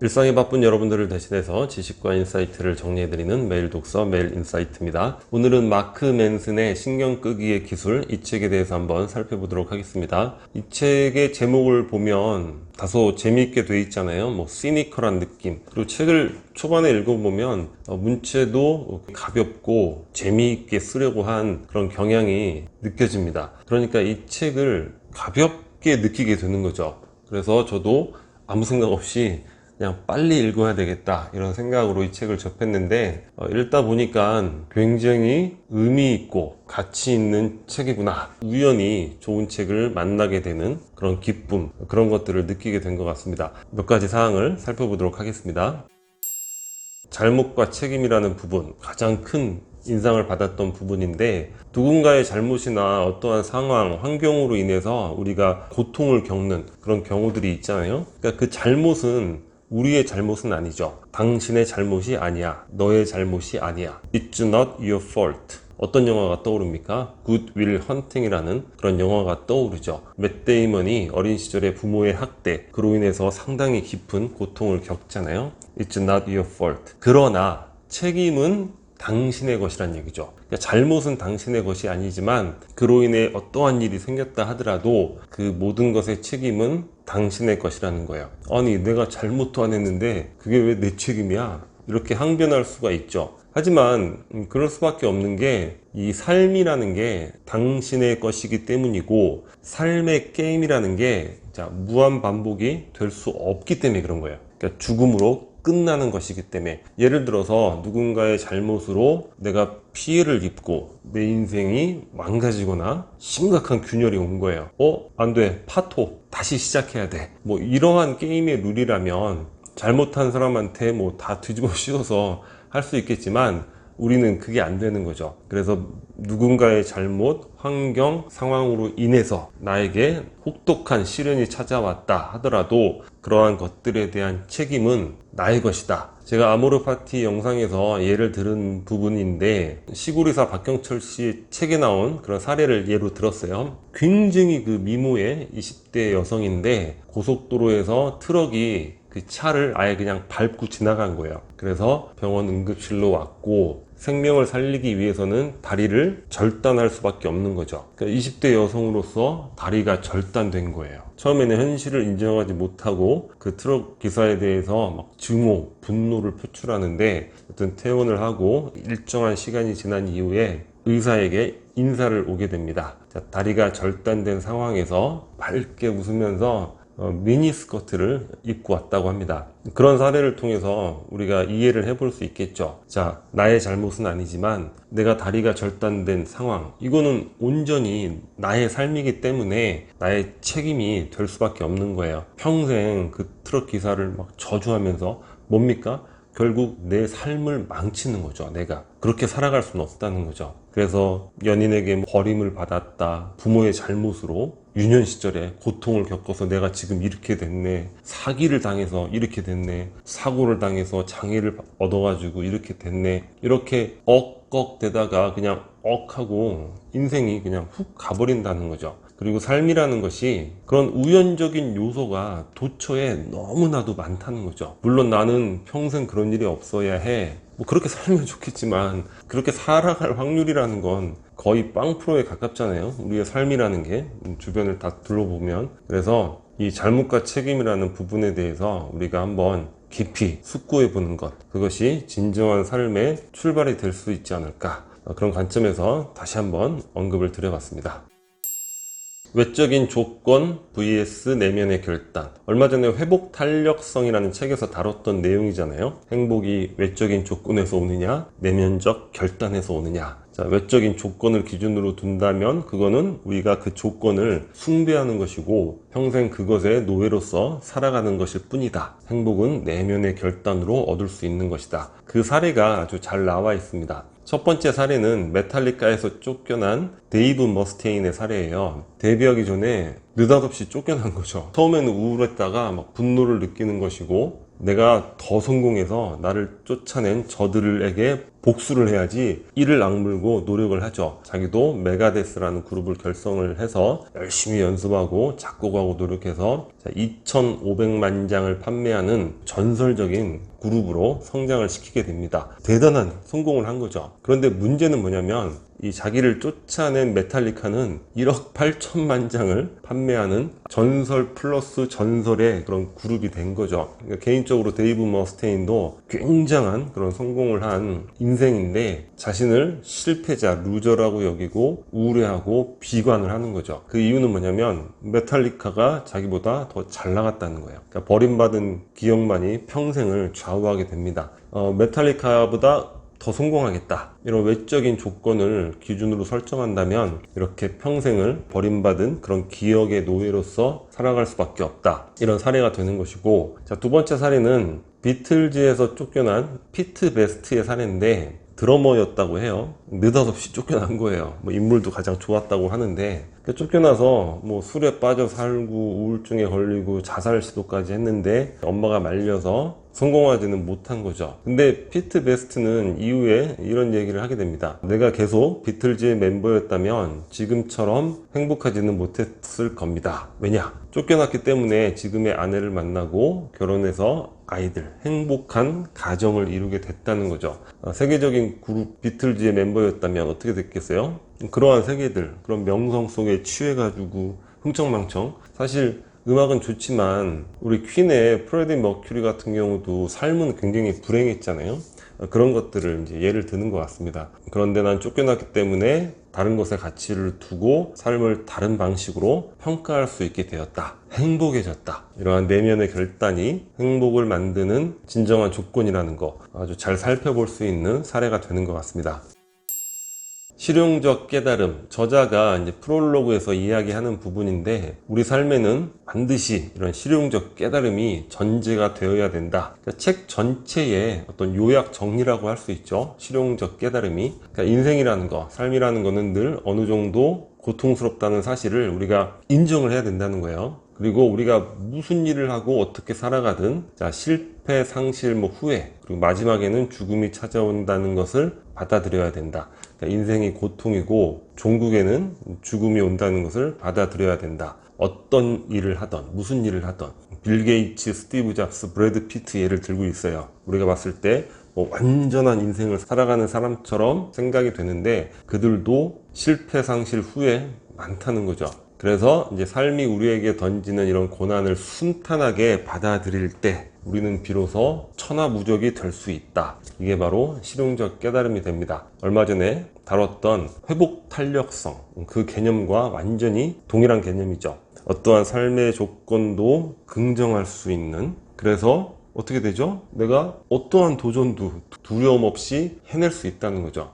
일상이 바쁜 여러분들을 대신해서 지식과 인사이트를 정리해드리는 매일 독서 매일 인사이트입니다. 오늘은 마크 맨슨의 신경 끄기의 기술 이 책에 대해서 한번 살펴보도록 하겠습니다. 이 책의 제목을 보면 다소 재미있게 돼 있잖아요. 뭐 시니컬한 느낌. 그리고 책을 초반에 읽어보면 어, 문체도 가볍고 재미있게 쓰려고 한 그런 경향이 느껴집니다. 그러니까 이 책을 가볍게 느끼게 되는 거죠. 그래서 저도 아무 생각 없이 그냥 빨리 읽어야 되겠다 이런 생각으로 이 책을 접했는데 어, 읽다 보니까 굉장히 의미 있고 가치 있는 책이구나. 우연히 좋은 책을 만나게 되는 그런 기쁨 그런 것들을 느끼게 된 것 같습니다. 몇 가지 사항을 살펴보도록 하겠습니다. 잘못과 책임이라는 부분 가장 큰 인상을 받았던 부분인데 누군가의 잘못이나 어떠한 상황, 환경으로 인해서 우리가 고통을 겪는 그런 경우들이 있잖아요. 그러니까 그 잘못은 우리의 잘못은 아니죠. 당신의 잘못이 아니야. 너의 잘못이 아니야. It's not your fault. 어떤 영화가 떠오릅니까? Good Will Hunting이라는 그런 영화가 떠오르죠. 맷 데이먼이 어린 시절에 부모의 학대, 그로 인해서 상당히 깊은 고통을 겪잖아요. It's not your fault. 그러나 책임은 당신의 것이란 얘기죠. 그러니까 잘못은 당신의 것이 아니지만 그로 인해 어떠한 일이 생겼다 하더라도 그 모든 것의 책임은 당신의 것이라는 거예요. 아니 내가 잘못도 안 했는데 그게 왜 내 책임이야? 이렇게 항변할 수가 있죠. 하지만 음, 그럴 수밖에 없는 게 이 삶이라는 게 당신의 것이기 때문이고 삶의 게임이라는 게 자, 무한 반복이 될 수 없기 때문에 그런 거예요. 그러니까 죽음으로 끝나는 것이기 때문에 예를 들어서 누군가의 잘못으로 내가 피해를 입고 내 인생이 망가지거나 심각한 균열이 온 거예요. 어? 안 돼. 파토. 다시 시작해야 돼. 뭐 이러한 게임의 룰이라면 잘못한 사람한테 뭐 다 뒤집어 씌워서 할 수 있겠지만 우리는 그게 안 되는 거죠. 그래서 누군가의 잘못, 환경, 상황으로 인해서 나에게 혹독한 시련이 찾아왔다 하더라도 그러한 것들에 대한 책임은 나의 것이다. 제가 아모르 파티 영상에서 예를 들은 부분인데 시골의사 박경철 씨 책에 나온 그런 사례를 예로 들었어요. 굉장히 그 미모의 20대 여성인데 고속도로에서 트럭이 그 차를 아예 그냥 밟고 지나간 거예요. 그래서 병원 응급실로 왔고 생명을 살리기 위해서는 다리를 절단할 수밖에 없는 거죠. 그러니까 20대 여성으로서 다리가 절단된 거예요. 처음에는 현실을 인정하지 못하고 그 트럭 기사에 대해서 막 증오, 분노를 표출하는데 어떤 퇴원을 하고 일정한 시간이 지난 이후에 의사에게 인사를 오게 됩니다. 자, 다리가 절단된 상황에서 밝게 웃으면서 어, 미니 스커트를 입고 왔다고 합니다. 그런 사례를 통해서 우리가 이해를 해볼 수 있겠죠. 자, 나의 잘못은 아니지만 내가 다리가 절단된 상황, 이거는 온전히 나의 삶이기 때문에 나의 책임이 될 수밖에 없는 거예요. 평생 그 트럭 기사를 막 저주하면서 뭡니까? 결국 내 삶을 망치는 거죠, 내가. 그렇게 살아갈 수는 없다는 거죠. 그래서 연인에게 버림을 받았다, 부모의 잘못으로 유년 시절에 고통을 겪어서 내가 지금 이렇게 됐네, 사기를 당해서 이렇게 됐네, 사고를 당해서 장애를 얻어가지고 이렇게 됐네, 이렇게 억억 되다가 그냥 억 하고 인생이 그냥 훅 가버린다는 거죠. 그리고 삶이라는 것이 그런 우연적인 요소가 도처에 너무나도 많다는 거죠. 물론 나는 평생 그런 일이 없어야 해. 뭐 그렇게 살면 좋겠지만 그렇게 살아갈 확률이라는 건 거의 빵 프로에 가깝잖아요. 우리의 삶이라는 게 주변을 다 둘러보면 그래서 이 잘못과 책임이라는 부분에 대해서 우리가 한번 깊이 숙고해 보는 것 그것이 진정한 삶의 출발이 될 수 있지 않을까 그런 관점에서 다시 한번 언급을 드려봤습니다. 외적인 조건 vs 내면의 결단. 얼마 전에 회복 탄력성이라는 책에서 다뤘던 내용이잖아요. 행복이 외적인 조건에서 오느냐, 내면적 결단에서 오느냐. 자, 외적인 조건을 기준으로 둔다면 그거는 우리가 그 조건을 숭배하는 것이고 평생 그것의 노예로서 살아가는 것일 뿐이다. 행복은 내면의 결단으로 얻을 수 있는 것이다. 그 사례가 아주 잘 나와 있습니다. 첫 번째 사례는 메탈리카에서 쫓겨난 데이브 머스테인의 사례예요. 데뷔하기 전에 느닷없이 쫓겨난 거죠. 처음에는 우울했다가 막 분노를 느끼는 것이고 내가 더 성공해서 나를 쫓아낸 저들에게 복수를 해야지 이를 악물고 노력을 하죠. 자기도 메가데스라는 그룹을 결성을 해서 열심히 연습하고 작곡하고 노력해서 2,500만 장을 판매하는 전설적인 그룹으로 성장을 시키게 됩니다. 대단한 성공을 한 거죠. 그런데 문제는 뭐냐면 이 자기를 쫓아낸 메탈리카는 1억 8천만 장을 판매하는 전설 플러스 전설의 그런 그룹이 된 거죠. 그러니까 개인적으로 데이브 머스테인도 굉장한 그런 성공을 한 인생인데 자신을 실패자, 루저라고 여기고 우울해하고 비관을 하는 거죠. 그 이유는 뭐냐면 메탈리카가 자기보다 더 잘 나갔다는 거예요. 그러니까 버림받은 기억만이 평생을 좌우하게 됩니다. 어, 메탈리카보다 더 성공하겠다. 이런 외적인 조건을 기준으로 설정한다면 이렇게 평생을 버림받은 그런 기억의 노예로서 살아갈 수밖에 없다. 이런 사례가 되는 것이고, 자, 두 번째 사례는 비틀즈에서 쫓겨난 피트 베스트의 사례인데, 드러머였다고 해요. 느닷없이 쫓겨난 거예요. 뭐 인물도 가장 좋았다고 하는데 그 쫓겨나서 뭐 술에 빠져 살고 우울증에 걸리고 자살 시도까지 했는데 엄마가 말려서 성공하지는 못한 거죠. 근데 피트 베스트는 이후에 이런 얘기를 하게 됩니다. 내가 계속 비틀즈의 멤버였다면 지금처럼 행복하지는 못했을 겁니다. 왜냐? 쫓겨났기 때문에 지금의 아내를 만나고 결혼해서 아이들, 행복한 가정을 이루게 됐다는 거죠. 어, 세계적인 그룹 비틀즈의 멤버였다면 어떻게 됐겠어요? 그러한 세계들, 그런 명성 속에 취해가지고 흥청망청. 사실 음악은 좋지만 우리 퀸의 프레디 머큐리 같은 경우도 삶은 굉장히 불행했잖아요. 어, 그런 것들을 이제 예를 드는 것 같습니다. 그런데 난 쫓겨났기 때문에 다른 것에 가치를 두고 삶을 다른 방식으로 평가할 수 있게 되었다. 행복해졌다. 이러한 내면의 결단이 행복을 만드는 진정한 조건이라는 거 아주 잘 살펴볼 수 있는 사례가 되는 것 같습니다. 실용적 깨달음 저자가 이제 프롤로그에서 이야기하는 부분인데 우리 삶에는 반드시 이런 실용적 깨달음이 전제가 되어야 된다. 그러니까 책 전체의 어떤 요약 정리라고 할 수 있죠. 실용적 깨달음이 그러니까 인생이라는 거, 삶이라는 거는 늘 어느 정도 고통스럽다는 사실을 우리가 인정을 해야 된다는 거예요. 그리고 우리가 무슨 일을 하고 어떻게 살아가든 자 실패, 상실, 뭐 후회 그리고 마지막에는 죽음이 찾아온다는 것을 받아들여야 된다. 그러니까 인생이 고통이고 종국에는 죽음이 온다는 것을 받아들여야 된다. 어떤 일을 하던 무슨 일을 하던 빌 게이츠, 스티브 잡스, 브래드 피트 예를 들고 있어요. 우리가 봤을 때 뭐 완전한 인생을 살아가는 사람처럼 생각이 되는데 그들도 실패 상실 후에 많다는 거죠. 그래서 이제 삶이 우리에게 던지는 이런 고난을 순탄하게 받아들일 때 우리는 비로소 천하무적이 될 수 있다. 이게 바로 실용적 깨달음이 됩니다. 얼마 전에 다뤘던 회복 탄력성 그 개념과 완전히 동일한 개념이죠. 어떠한 삶의 조건도 긍정할 수 있는 그래서 어떻게 되죠? 내가 어떠한 도전도 두려움 없이 해낼 수 있다는 거죠.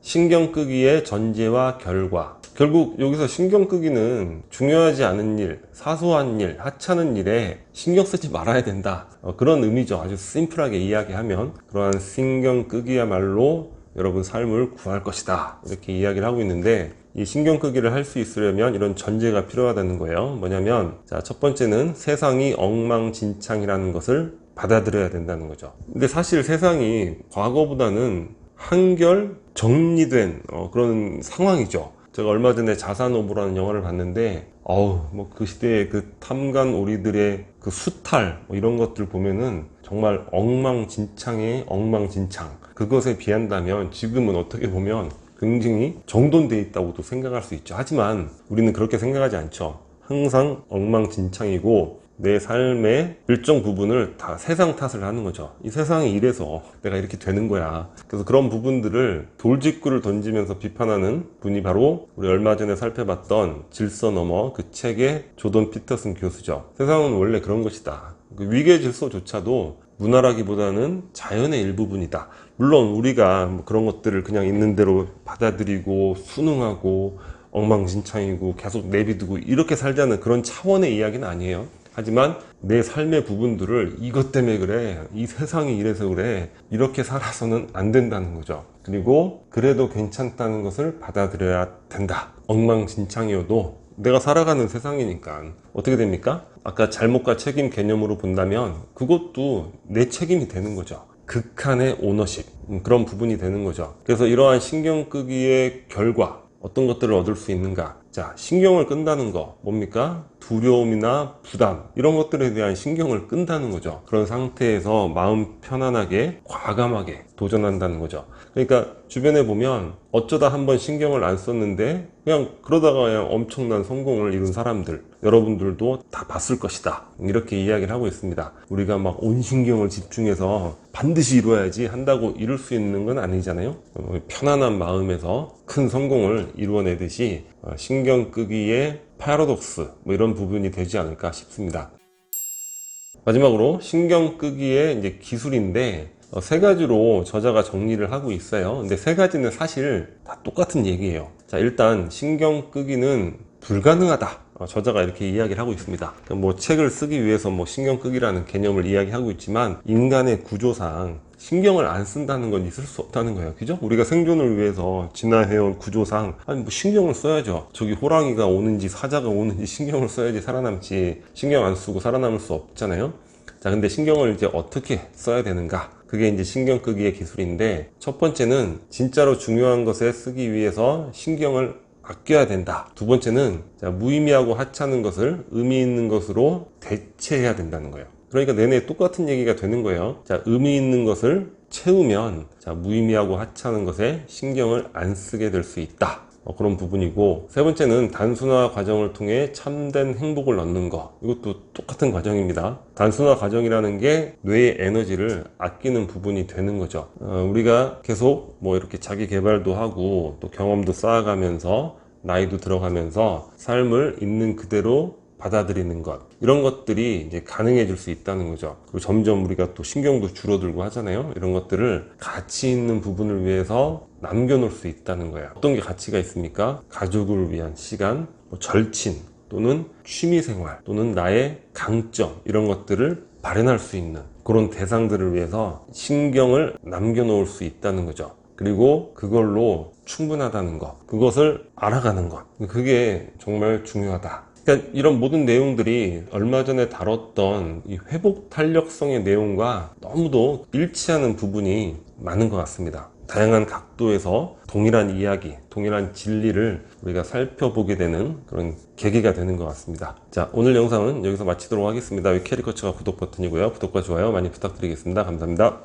신경 끄기의 전제와 결과. 결국 여기서 신경 끄기는 중요하지 않은 일, 사소한 일, 하찮은 일에 신경 쓰지 말아야 된다. 어, 그런 의미죠. 아주 심플하게 이야기하면. 그러한 신경 끄기야말로 여러분 삶을 구할 것이다. 이렇게 이야기를 하고 있는데 이 신경 끄기를 할 수 있으려면 이런 전제가 필요하다는 거예요. 뭐냐면 자, 첫 번째는 세상이 엉망진창이라는 것을 받아들여야 된다는 거죠. 근데 사실 세상이 과거보다는 한결 정리된 어, 그런 상황이죠. 제가 얼마 전에 자산오보라는 영화를 봤는데 어우 뭐 그 시대의 그 탐관 오리들의 그 수탈 뭐 이런 것들 보면은 정말 엉망진창의 엉망진창 그것에 비한다면 지금은 어떻게 보면 굉장히 정돈돼 있다고도 생각할 수 있죠. 하지만 우리는 그렇게 생각하지 않죠. 항상 엉망진창이고 내 삶의 일정 부분을 다 세상 탓을 하는 거죠. 이 세상이 이래서 내가 이렇게 되는 거야. 그래서 그런 부분들을 돌직구를 던지면서 비판하는 분이 바로 우리 얼마 전에 살펴봤던 질서 넘어 그 책의 조던 피터슨 교수죠. 세상은 원래 그런 것이다. 그 위계 질서조차도 문화라기보다는 자연의 일부분이다. 물론 우리가 뭐 그런 것들을 그냥 있는 대로 받아들이고 순응하고 엉망진창이고 계속 내비두고 이렇게 살자는 그런 차원의 이야기는 아니에요. 하지만 내 삶의 부분들을 이것 때문에 그래, 이 세상이 이래서 그래, 이렇게 살아서는 안 된다는 거죠. 그리고 그래도 괜찮다는 것을 받아들여야 된다. 엉망진창이어도 내가 살아가는 세상이니까 어떻게 됩니까? 아까 잘못과 책임 개념으로 본다면 그것도 내 책임이 되는 거죠. 극한의 오너십 음, 그런 부분이 되는 거죠. 그래서 이러한 신경 끄기의 결과 어떤 것들을 얻을 수 있는가? 자, 신경을 끈다는 거 뭡니까? 두려움이나 부담 이런 것들에 대한 신경을 끈다는 거죠. 그런 상태에서 마음 편안하게 과감하게 도전한다는 거죠. 그러니까 주변에 보면 어쩌다 한번 신경을 안 썼는데 그냥 그러다가 그냥 엄청난 성공을 이룬 사람들 여러분들도 다 봤을 것이다. 이렇게 이야기를 하고 있습니다. 우리가 막 온 신경을 집중해서 반드시 이루어야지 한다고 이룰 수 있는 건 아니잖아요. 어, 편안한 마음에서 큰 성공을 이루어내듯이 어, 신경 끄기의 파라독스 뭐 이런 부분이 되지 않을까 싶습니다. 마지막으로 신경 끄기의 이제 기술인데 어, 세 가지로 저자가 정리를 하고 있어요. 근데 세 가지는 사실 다 똑같은 얘기예요. 자, 일단 신경 끄기는 불가능하다. 어, 저자가 이렇게 이야기를 하고 있습니다. 그뭐 책을 쓰기 위해서 뭐 신경 끄기라는 개념을 이야기하고 있지만 인간의 구조상 신경을 안 쓴다는 건 있을 수 없다는 거예요. 그죠? 우리가 생존을 위해서 진화해온 구조상 아니 뭐 신경을 써야죠. 저기 호랑이가 오는지 사자가 오는지 신경을 써야지 살아남지 신경 안 쓰고 살아남을 수 없잖아요. 자, 근데 신경을 이제 어떻게 써야 되는가? 그게 이제 신경 끄기의 기술인데 첫 번째는 진짜로 중요한 것에 쓰기 위해서 신경을 아껴야 된다. 두 번째는 자, 무의미하고 하찮은 것을 의미 있는 것으로 대체해야 된다는 거예요. 그러니까 내내 똑같은 얘기가 되는 거예요. 자, 의미 있는 것을 채우면 자, 무의미하고 하찮은 것에 신경을 안 쓰게 될 수 있다. 어, 그런 부분이고 세 번째는 단순화 과정을 통해 참된 행복을 얻는 것 이것도 똑같은 과정입니다. 단순화 과정이라는 게 뇌의 에너지를 아끼는 부분이 되는 거죠. 어, 우리가 계속 뭐 이렇게 자기 개발도 하고 또 경험도 쌓아가면서 나이도 들어가면서 삶을 있는 그대로 받아들이는 것 이런 것들이 이제 가능해질 수 있다는 거죠. 그리고 점점 우리가 또 신경도 줄어들고 하잖아요. 이런 것들을 가치 있는 부분을 위해서 남겨놓을 수 있다는 거예요. 어떤 게 가치가 있습니까? 가족을 위한 시간, 뭐 절친 또는 취미생활 또는 나의 강점 이런 것들을 발현할 수 있는 그런 대상들을 위해서 신경을 남겨놓을 수 있다는 거죠. 그리고 그걸로 충분하다는 것, 그것을 알아가는 것, 그게 정말 중요하다. 그러니까 이런 모든 내용들이 얼마 전에 다뤘던 이 회복 탄력성의 내용과 너무도 일치하는 부분이 많은 것 같습니다. 다양한 각도에서 동일한 이야기, 동일한 진리를 우리가 살펴보게 되는 그런 계기가 되는 것 같습니다. 자, 오늘 영상은 여기서 마치도록 하겠습니다. 위캐리커처가 구독 버튼이고요. 구독과 좋아요 많이 부탁드리겠습니다. 감사합니다.